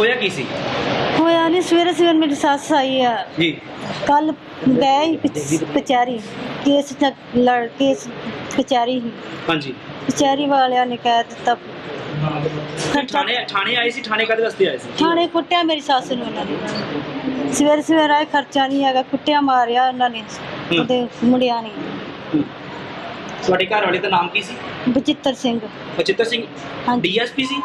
ਹੋਇਆ ਕੀ ਸੀ? ਹੋਇਆ ਨਹੀਂ ਸਵੇਰੇ ਸਵੇਰੇ ਮੇਰੀ ਸੱਸ ਆਈ ਆ। ਜੀ। ਕੱਲ ਗਏ ਕਚ- ਕਚਹਿਰੀ ਕੇਸ ਚ ਲੜ ਕੇਸ ਕਚਹਿਰੀ ਹਾਂਜੀ। ਕਚਹਿਰੀ ਵਾਲਿਆਂ ਨੇ ਕਹਿ ਦਿੱਤਾ। ਥਾਣੇ ਥਾਣੇ ਆਏ ਸੀ? ਥਾਣੇ ਕਾਦੇ ਵਾਸਤੇ ਆਏ ਸੀ? ਥਾਣੇ ਕੁੱਟਿਆ ਮੇਰੀ ਸੱਸ ਨੂੰ ਉਹਨਾਂ ਨੇ। ਸਵੇਰੇ ਸਵੇਰੇ ਆਏ ਖਰਚਾ ਨਹੀਂ ਹੈਗਾ। ਕੁੱਟਿਆ ਮਾਰਿਆ ਉਹਨਾਂ ਨੇ। ਉਹਦੇ ਮੁੰਡਿਆਂ ਨੇ। ਤੁਹਾਡੇ ਘਰ ਵਾਲੇ ਦਾ ਨਾਮ ਕੀ ਸੀ? ਬਚਿੱਤਰ ਸਿੰਘ। ਬਚਿੱਤਰ ਸਿੰਘ? ਹਾਂਜੀ। ਡੀਐਸਪੀ ਸੀ?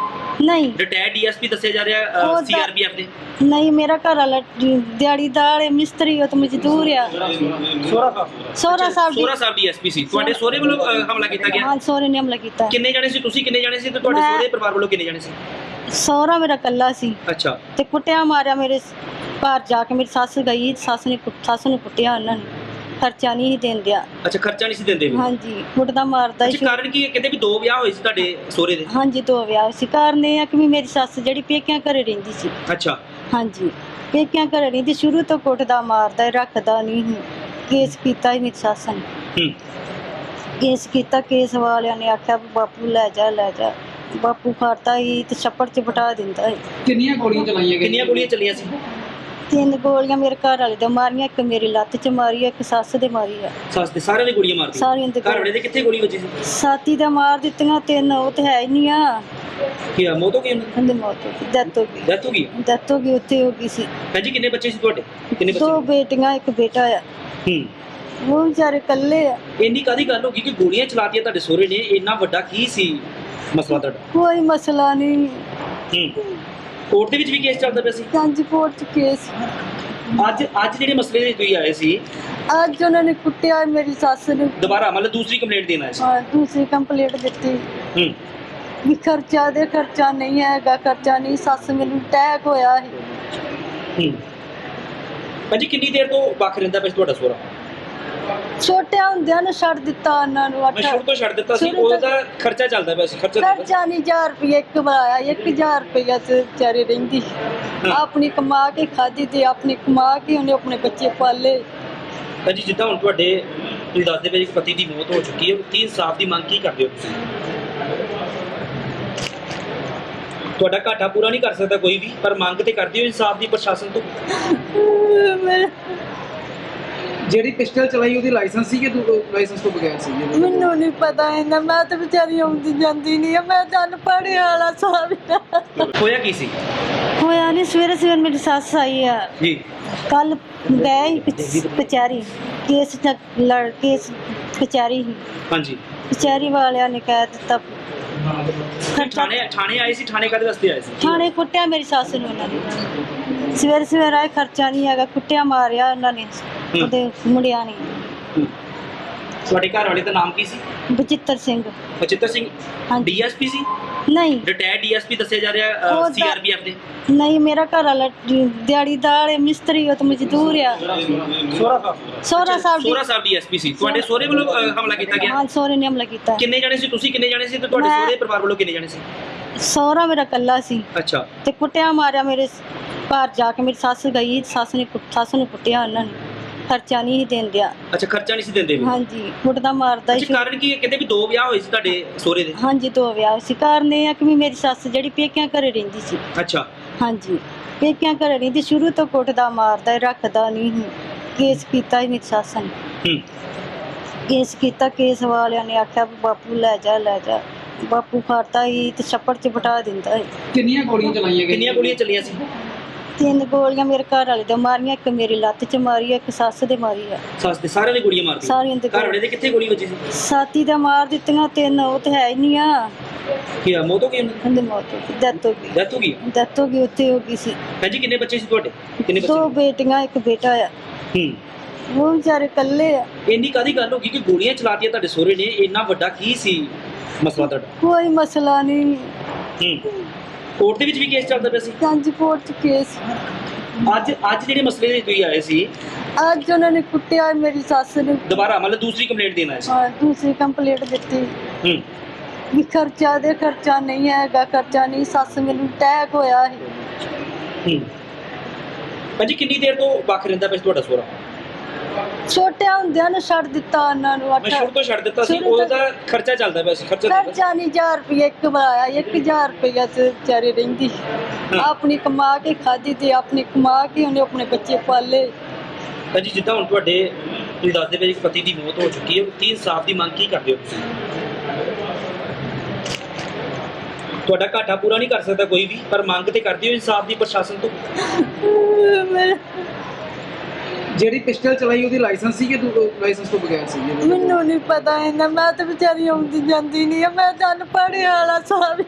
ਨਹੀਂ। ਰਿਟਾਇਰਡ ਡੀਐਸਪੀ ਦੱਸਿਆ ਜਾ ਰਿਹਾ ਸੀਆਰਪੀਐਫ ਦੇ। ਨਹੀਂ ਮੇਰਾ ਘਰ ਵਾਲਾ ਦਿਹਾੜੀਦਾਰ ਹੈ ਮਿਸਤਰੀ ਉਹ ਤਾਂ ਮਜ਼ਦੂਰ ਆ। ਸੋਹਰਾ ਸਾਹਿਬ। ਦੀ ਸੋਹਰਾ ਸਾਹਿਬ ਡੀਐਸਪੀ ਸੀ। ਤੁਹਾਡੇ ਸੋਹਰੇ ਵੱਲੋਂ ਅ, ਹਮਲਾ ਕੀਤਾ ਗਿਆ? ਹਾਂ ਸੋਹਰੇ ਨੇ ਹਮਲਾ ਕੀਤਾ। ਕਿੰਨੇ ਜਾਣੇ ਸੀ? ਤੁਸੀਂ ਕਿੰਨੇ ਜਾਣੇ ਸੀ ਤੇ ਤੁਹਾਡੇ ਮੈਂ- ਸੋਹਰੇ ਪਰਿਵਾਰ ਵੱਲੋਂ ਕਿੰਨੇ ਜਾਣੇ ਸੀ? ਸੋਹਰਾ ਮੇਰਾ ਕੱਲਾ ਸੀ। ਅੱਛਾ। ਤੇ ਕੁੱਟਿਆ ਮਾਰਿਆ ਮੇਰੇ ਸ- ਘਰ ਜਾ ਕੇ। ਮੇਰੀ ਸੱਸ ਗਈ ਸੱਸ ਨੇ ਕੁੱਟ- ਸੱਸ ਨੂੰ ਕੁੱਟਿਆ ਉਹਨਾਂ ਨੇ। ਖਰਚਾ ਨਹੀਂ ਸੀ ਦਿੰਦਿਆ। ਅੱਛਾ ਖਰਚਾ ਨਹੀਂ ਸੀ ਦਿੰਦੇ ਵੀ? ਹਾਂਜੀ ਕੁੱਟਦਾ ਮਾਰਦਾ ਅੱਛਾ ਸੀ। ਕਾਰਨ ਕੀ ਹੈ? ਕਹਿੰਦੇ ਵੀ ਦੋ ਵਿਆਹ ਹੋਏ ਸੀ ਤੁਹਾਡੇ ਸੋਹਰੇ ਦੇ। ਹਾਂਜੀ ਦੋ ਵਿਆਹ ਸੀ। ਕਾਰਨ ਇਹ ਆ ਕਿ ਵੀ ਮੇਰੀ ਸੱਸ ਜਿਹੜੀ ਪੇਕਿਆਂ ਘਰੇ ਰਹਿੰਦੀ ਸੀ। ਅੱਛਾ। ਹਾਂਜੀ ਪੇਕਿਆਂ ਘਰੇ ਰਹਿੰਦੀ ਸ਼ੁਰੂ ਤੋਂ ਕੁੱਟਦਾ ਮਾਰਦਾ ਰੱਖਦਾ ਨਹੀਂ ਸੀ। ਕੇਸ ਕੀਤਾ ਹੀ ਮੇਰੀ ਸੱਸ ਨੇ। ਹੂੰ। ਕੇਸ ਕੀਤਾ ਕੇਸ ਵਾਲਿਆਂ ਨੇ ਆਖਿਆ ਵੀ ਬਾਪੂ ਲੈ ਜਾ ਲੈ ਜਾ। ਬਾਪੂ ਫੜਦਾ ਹੀ ਤੇ ਛੱਪੜ 'ਚ ਬਟਾ ਦਿੰਦਾ ਸੀ। ਕਿੰਨੀਆਂ ਗੋਲੀਆਂ ਚਲਾਈਆਂ ਗਈਆਂ? ਕਿੰਨੀਆਂ ਗੋਲੀਆਂ ਚੱਲੀਆਂ ਸੀ? ਤਿੰਨ ਗੋਲੀਆਂ ਮੇਰੇ ਘਰ ਵਾਲੇ ਦੇ ਮਾਰੀਆਂ ਇੱਕ ਮੇਰੀ ਲੱਤ 'ਚ ਮਾਰੀ ਆ, ਇੱਕ ਸੱਸ ਦੇ ਮਾਰੀ ਆ। ਸੱਸ ਦੇ ਸਾਰਿਆਂ ਦੇ ਗੋਲੀਆਂ ਮਾਰਦੀਆਂ ਸਾਰੀਆਂ ਦੇ ਘਰ ਵਾਲੇ ਦੇ ਕਿੱਥੇ ਗੋਲੀ ਵੱਜੀ ਸੀ? ਸਾਥੀ ਦਾ ਮਾਰ ਦਿੱਤੀਆਂ ਤਿੰਨ ਉਹ ਤੇ ਹੈ ਹੀ ਨਹੀਂ ਆ। ਕੀ ਆ ਮੌਤ ਹੋ ਗਈ ਉਹਨਾਂ? ਉਹਦੀ ਮੌਤ ਹੋ ਗਈ ਡੈਥ ਹੋ ਗਈ। ਡੈਥ ਹੋ ਗਈ? ਡੈਥ ਹੋ ਗਈ ਉੱਥੇ ਹੋ ਗਈ ਸੀ। ਹਾਂਜੀ ਕਿੰਨੇ ਬੱਚੇ ਸੀ ਤੁਹਾਡੇ? ਕਿੰਨੇ ਦੋ ਬੱਚੇ ਬੇਟੀਆਂ ਇੱਕ ਬੇਟਾ ਆ। ਹੂੰ। ਉਹ ਵਿਚਾਰੇ ਇਕੱਲੇ ਆ। ਇੰਨੀ ਕਾਦੀ ਗੱਲ ਹੋ ਗਈ ਕਿ ਗੋਲੀਆਂ ਚਲਾਤੀਆਂ ਤੁਹਾਡੇ ਸੋਹਰੇ ਨੇ? ਇੰਨਾ ਵੱਡਾ ਕੀ ਸੀ ਮਸਲਾ ਤੁਹਾਡਾ? ਕੋਈ ਮਸਲਾ ਨਹੀਂ। ਹੂੰ। ਕੋਰਟ ਦੇ ਵਿੱਚ ਵੀ ਕੇਸ ਚੱਲਦਾ ਪਿਆ ਸੀ? ਕਾਂਜੀਪੁਰ ਚ ਕੇਸ ਅੱਜ ਅੱਜ ਜਿਹੜੇ ਮਸਲੇ ਦੇ ਤੁਸੀਂ ਆਏ ਸੀ ਅੱਜ ਉਹਨਾਂ ਨੇ ਕੁੱਟਿਆ ਮੇਰੀ ਸੱਸ ਨੂੰ। ਦੁਬਾਰਾ ਮਤਲਬ ਦੂਸਰੀ ਕੰਪਲੇਂਟ ਦੇਣ ਆਏ ਸੀ? ਹਾਂ, ਦੂਸਰੀ ਕੰਪਲੀਟ ਦਿੱਤੀ। ਹੂੰ। ਵੀ ਖਰਚਾ ਦੇ ਖਰਚਾ ਨਹੀਂ ਹੈਗਾ ਖਰਚਾ ਨਹੀਂ ਸੱਸ ਮੈਨੂੰ ਅਟੈਕ ਹੋਇਆ ਸੀ। ਹੂੰ। ਭਾਜੀ ਕਿੰਨੀ ਦੇਰ ਤੋਂ ਵੱਖ ਰਹਿੰਦਾ ਪਿਆ ਸੀ ਤੁਹਾਡਾ ਸੋਹਰਾ? ਛੋਟਿਆਂ ਹੁੰਦਿਆਂ ਨੂੰ ਛੱਡ ਦਿੱਤਾ ਉਹਨਾਂ ਨੂੰ ਮੈਂ ਅੱਠ ਸ਼ੁਰੂ ਤੋਂ ਛੱਡ ਦਿੱਤਾ ਸੀ ਸ਼ੁਰੂ ਤੋਂ- ਉਹਦਾ ਖਰਚਾ ਚੱਲਦਾ ਪਿਆ ਸੀ ਖਰਚਾ ਚੱਲਦਾ ਖਰਚਾ ਨਹੀਂ 1000 ਰੁਪਏ ਇੱਕ ਬਣਾਇਆ 1000 ਰੁਪਏ ਤੇ ਵਿਚਾਰੇ ਰਹਿੰਦੀ। ਆਪਣੀ ਕਮਾ ਕੇ ਖਾਦੀ ਤੇ ਆਪਣੀ ਕਮਾ ਕੇ ਉਹਨੇ ਆਪਣੇ ਬੱਚੇ ਪਾਲੇ। ਭਾਜੀ ਜਿੱਦਾਂ ਹੁਣ ਤੁਹਾਡੇ ਤੁਸੀਂ ਦੱਸਦੇ ਪਏ ਜੀ ਕਿ ਪਤੀ ਦੀ ਮੌਤ ਹੋ ਚੁੱਕੀ ਹੈ ਕੀ ਇਨਸਾਫ ਦੀ ਮੰਗ ਕੀ ਕਰਦੇ ਹੋ ਤੁਸੀਂ? ਤੁਹਾਡਾ ਘਾਟਾ ਪੂਰਾ ਨਹੀਂ ਕਰ ਸਕਦਾ ਕੋਈ ਵੀ ਪਰ ਮੰਗ ਤੇ ਕਰਦੇ ਹੋ ਇਨਸਾਫ ਦੀ ਪ੍ਰਸ਼ਾਸਨ ਤੋਂ? ਮੈਂ- ਜਿਹੜੀ ਪਿਸਟਲ ਚਲਾਈ ਉਹਦੀ ਲਾਇਸੈਂਸ ਸੀ ਕਿ ਲਾਇਸੈਂਸ ਤੋਂ ਬਗੈਰ ਸੀ? ਮੈਨੂੰ ਨਹੀਂ ਪਤਾ ਇਹਨਾਂ ਮੈਂ ਤਾਂ ਵਿਚਾਰੀ ਆਉਂਦੀ ਜਾਂਦੀ ਨਹੀਂ ਆ ਮੈਂ ਜਨ ਪੜ੍ਹੇ ਵਾਲਾ ਸਾਬ ਹੋਇਆ ਕੀ ਸੀ? ਹੋਇਆ ਨਹੀਂ ਸਵੇਰੇ ਸਵੇਰੇ ਮੇਰੀ ਸੱਸ ਆਈ ਆ। ਜੀ। ਕੱਲ ਗਏ ਕਚਹਿਰੀ ਕੇਸ ਚ ਲੜ ਕੇਸ ਕਚਹਿਰੀ ਸੀ। ਹਾਂਜੀ। ਕਚਹਿਰੀ ਵਾਲਿਆਂ ਨੇ ਕਹਿ ਦਿੱਤਾ। ਥਾਣੇ ਥਾਣੇ ਆਏ ਸੀ? ਥਾਣੇ ਕਾਦੇ ਵਾਸਤੇ ਆਏ ਸੀ? ਥਾਣੇ ਕੁੱਟਿਆ ਮੇਰੀ ਸੱਸ ਨੂੰ ਉਹਨਾਂ ਨੇ। ਸਵੇਰੇ ਸਵੇਰੇ ਆਏ ਖਰਚਾ ਨਹੀਂ ਹੈਗਾ ਕੁੱਟਿਆ ਮਾਰਿਆ ਉਹਨਾਂ ਨੇ। ਉਹਦੇ ਮੁੰਡਿਆਂ ਨੇ। ਹੂੰ। ਤੁਹਾਡੇ ਘਰ ਵਾਲੇ ਦਾ ਨਾਮ ਕੀ ਸੀ? ਬਚਿੱਤਰ ਸਿੰਘ। ਬਚਿੱਤਰ ਸਿੰਘ? ਹਾਂਜੀ। ਡੀਐਸਪੀ ਸੀ? ਨਹੀਂ। ਰਿਟਾਇਰਡ ਡੀਐਸਪੀ ਦੱਸਿਆ ਜਾ ਰਿਹਾ ਉਹ ਤਾਂ- ਸੀਆਰਪੀਐਫ ਦੇ। ਨਹੀਂ ਮੇਰਾ ਘਰ ਵਾਲਾ ਦਿਹਾੜੀਦਾਰ ਹੈ ਮਿਸਤਰੀ ਉਹ ਤਾਂ ਮਜ਼ਦੂਰ ਆ। ਸੋਹਰਾ ਸਾਹਿਬ। ਦੀ ਸੋਹਰਾ ਸਾਹਿਬ ਡੀਐਸਪੀ ਸੀ। ਤੁਹਾਡੇ ਸੋਹਰੇ ਵੱਲੋਂ ਅ, ਹਮਲਾ ਕੀਤਾ ਗਿਆ? ਹਾਂ ਸੋਹਰੇ ਨੇ ਹਮਲਾ ਕੀਤਾ। ਕਿੰਨੇ ਜਾਣੇ ਸੀ? ਤੁਸੀਂ ਕਿੰਨੇ ਜਾਣੇ ਸੀ ਤੇ ਤੁਹਾਡੇ ਮੈਂ- ਸੋਹਰੇ ਪਰਿਵਾਰ ਵੱਲੋਂ ਕਿੰਨੇ ਜਾਣੇ ਸੀ? ਸੋਹਰਾ ਮੇਰਾ ਕੱਲਾ ਸੀ। ਅੱਛਾ। ਤੇ ਕੁੱਟਿਆ ਮਾਰਿਆ ਮੇਰੇ ਸ- ਘਰ ਜਾ ਕੇ। ਮੇਰੀ ਸੱਸ ਗਈ ਸੱਸ ਨੇ ਕੁੱਟ- ਸੱਸ ਨੂੰ ਕੁੱਟਿਆ ਉਹਨਾਂ ਨੇ। ਖਰਚਾ ਨਹੀਂ ਸੀ ਦਿੰਦਿਆ ਅੱਛਾ ਖਰਚਾ ਨਹੀਂ ਸੀ ਦਿੰਦੇ ਵੀ? ਹਾਂਜੀ ਕੁੱਟਦਾ ਮਾਰਦਾ ਅੱਛਾ ਸੀ। ਕਾਰਨ ਕੀ ਹੈ? ਕਹਿੰਦੇ ਵੀ ਦੋ ਵਿਆਹ ਹੋਏ ਸੀ ਤੁਹਾਡੇ ਸੋਹਰੇ ਦੇ? ਹਾਂਜੀ ਦੋ ਵਿਆਹ ਸੀ। ਕਾਰਨ ਇਹ ਆ ਕਿ ਵੀ ਮੇਰੀ ਸੱਸ ਜਿਹੜੀ ਪੇਕਿਆਂ ਘਰੇ ਰਹਿੰਦੀ ਸੀ। ਅੱਛਾ। ਹਾਂਜੀ ਪੇਕਿਆਂ ਘਰੇ ਰਹਿੰਦੀ ਸ਼ੁਰੂ ਤੋਂ ਕੁੱਟਦਾ ਮਾਰਦਾ ਰੱਖਦਾ ਨਹੀਂ ਸੀ। ਕੇਸ ਕੀਤਾ ਹੀ ਮੇਰੀ ਸੱਸ ਨੇ। ਹੂੰ। ਕੇਸ ਕੀਤਾ ਕੇਸ ਵਾਲਿਆਂ ਨੇ ਆਖਿਆ ਵੀ ਬਾਪੂ ਲੈ ਜਾ ਲੈ ਜਾ। ਬਾਪੂ ਫੜਦਾ ਹੀ ਤੇ ਛੱਪੜ 'ਚ ਬਟਾ ਦਿੰਦਾ ਸੀ। ਕਿੰਨੀਆਂ ਗੋਲੀਆਂ ਚਲਾਈਆਂ ਗਈਆਂ? ਕਿੰਨੀਆਂ ਗੋਲੀਆਂ ਚੱਲੀਆਂ ਸੀ? ਤਿੰਨ ਗੋਲੀਆਂ ਮੇਰੇ ਘਰ ਵਾਲੇ ਦੇ ਮਾਰੀਆਂ ਇੱਕ ਮੇਰੀ ਲੱਤ 'ਚ ਮਾਰੀ ਆ, ਇੱਕ ਸੱਸ ਦੇ ਮਾਰੀ ਆ। ਸੱਸ ਦੇ ਸਾਰਿਆਂ ਦੇ ਗੋਲੀਆਂ ਮਾਰਦੀਆਂ ਸਾਰੀਆਂ ਦੇ ਘਰ ਵਾਲੇ ਦੇ ਕਿੱਥੇ ਗੋਲੀ ਵੱਜੀ ਸੀ? ਸਾਥੀ ਦਾ ਮਾਰ ਦਿੱਤੀਆਂ ਤਿੰਨ ਉਹ ਤੇ ਹੈ ਹੀ ਨਹੀਂ ਆ। ਕੀ ਆ ਮੌਤ ਹੋ ਗਈ ਉਹਨਾਂ ਉਹਦੀ ਮੌਤ ਹੋ ਗਈ ਡੈਥ ਹੋ ਗਈ। ਡੈਥ ਹੋ ਗਈ? ਡੈਥ ਹੋ ਗਈ ਉੱਥੇ ਹੋ ਗਈ ਸੀ। ਹਾਂਜੀ ਕਿੰਨੇ ਬੱਚੇ ਸੀ ਤੁਹਾਡੇ? ਕਿੰਨੇ ਦੋ ਬੱਚੇ ਬੇਟੀਆਂ ਇੱਕ ਬੇਟਾ ਆ। ਹੂੰ। ਉਹ ਵਿਚਾਰੇ ਇਕੱਲੇ ਆ। ਇੰਨੀ ਕਾਦੀ ਗੱਲ ਹੋ ਗਈ ਕਿ ਗੋਲੀਆਂ ਚਲਾਤੀਆਂ ਤੁਹਾਡੇ ਸੋਹਰੇ ਨੇ? ਇੰਨਾ ਵੱਡਾ ਕੀ ਸੀ ਮਸਲਾ ਤੁਹਾਡਾ? ਕੋਈ ਮਸਲਾ ਨਹੀਂ। ਹੂੰ। ਕੋਰਟ ਦੇ ਵਿੱਚ ਵੀ ਕੇਸ ਚੱਲਦਾ ਪਿਆ ਸੀ? ਕਾਂਜੀਪੁਰ ਚ ਕੇਸ। ਅੱਜ ਅੱਜ ਜਿਹੜੇ ਮਸਲੇ ਦੇ ਤੁਸੀਂ ਆਏ ਸੀ? ਅੱਜ ਉਹਨਾਂ ਨੇ ਕੁੱਟਿਆ ਮੇਰੀ ਸੱਸ ਨੂੰ। ਦੁਬਾਰਾ ਮਤਲਬ ਦੂਸਰੀ ਕੰਪਲੇਂਟ ਦੇਣ ਸੀ? ਹਾਂ, ਦੂਸਰੀ ਕੰਪਲੀਟ ਦਿੱਤੀ। ਹੂੰ। ਵੀ ਖਰਚਾ ਦੇ ਖਰਚਾ ਨਹੀਂ ਹੈਗਾ ਖਰਚਾ ਨਹੀਂ ਸੱਸ ਮੈਨੂੰ ਅਟੈਕ ਹੋਇਆ ਸੀ। ਹੂੰ। ਭਾਜੀ ਕਿੰਨੀ ਦੇਰ ਤੋਂ ਵੱਖ ਰਹਿੰਦਾ ਪਿਆ ਸੀ ਤੁਹਾਡਾ ਸੋਹਰਾ? ਛੋਟਿਆਂ ਹੁੰਦਿਆਂ ਨੂੰ ਛੱਡ ਦਿੱਤਾ ਉਹਨਾਂ ਨੂੰ ਮੈਂ ਸ਼ੁਰੂ ਤੋਂ ਛੱਡ ਦਿੱਤਾ ਸੀ ਸ਼ੁਰੂ ਤੋਂ- ਉਹਦਾ ਖਰਚਾ ਚੱਲਦਾ ਪਿਆ ਸੀ ਖਰਚਾ ਸੀ। ਖਰਚਾ ਨਹੀਂ 1000 ਰੁਪਏ ਇੱਕ ਵਾਰ ਆਇਆ 1000 ਰੁਪਏ ਚ ਵਿਚਾਰੀ ਰਹਿੰਦੀ। ਆਪਣੀ ਕਮਾ ਕੇ ਖਾਦੀ ਤੇ ਆਪਣੀ ਕਮਾ ਕੇ ਉਹਨੇ ਆਪਣੇ ਬੱਚੇ ਪਾਲੇ। ਤਾਂ ਜੀ ਜਿੱਦਾਂ ਹੁਣ ਤੁਹਾਡੇ ਤੁਸੀਂ ਦੱਸਦੇ ਪਏ ਜੀ ਕਿ ਪਤੀ ਦੀ ਮੌਤ ਹੋ ਚੁੱਕੀ ਹੈ ਕੀ ਇਨਸਾਫ ਦੀ ਮੰਗ ਕੀ ਕਰਦੇ ਹੋ ਤੁਸੀਂ? ਤੁਹਾਡਾ ਘਾਟਾ ਪੂਰਾ ਨਹੀਂ ਕਰ ਸਕਦਾ ਕੋਈ ਵੀ ਪਰ ਮੰਗ ਤੇ ਕਰਦੇ ਹੋ ਇਨਸਾਫ ਦੀ ਪ੍ਰਸ਼ਾਸਨ ਤੋਂ? ਮੇਰੇ- ਜਿਹੜੀ ਪਿਸਟਲ ਚਲਾਈ ਉਹਦੀ ਲਾਇਸੈਂਸ ਸੀ ਕਿ ਲਾਇਸੈਂਸ ਤੋਂ ਬਗੈਰ ਸੀ ਮੈਨੂੰ ਨਹੀਂ ਪਤਾ ਇਹਨਾਂ, ਮੈਂ ਤਾਂ ਵਿਚਾਰੀ ਆਉਂਦੀ ਜਾਂਦੀ ਨਹੀਂ ਆ, ਮੈਂ ਤਾਂ ਪੜ੍ਹੇ ਵਾਲਾ ਸਾਬ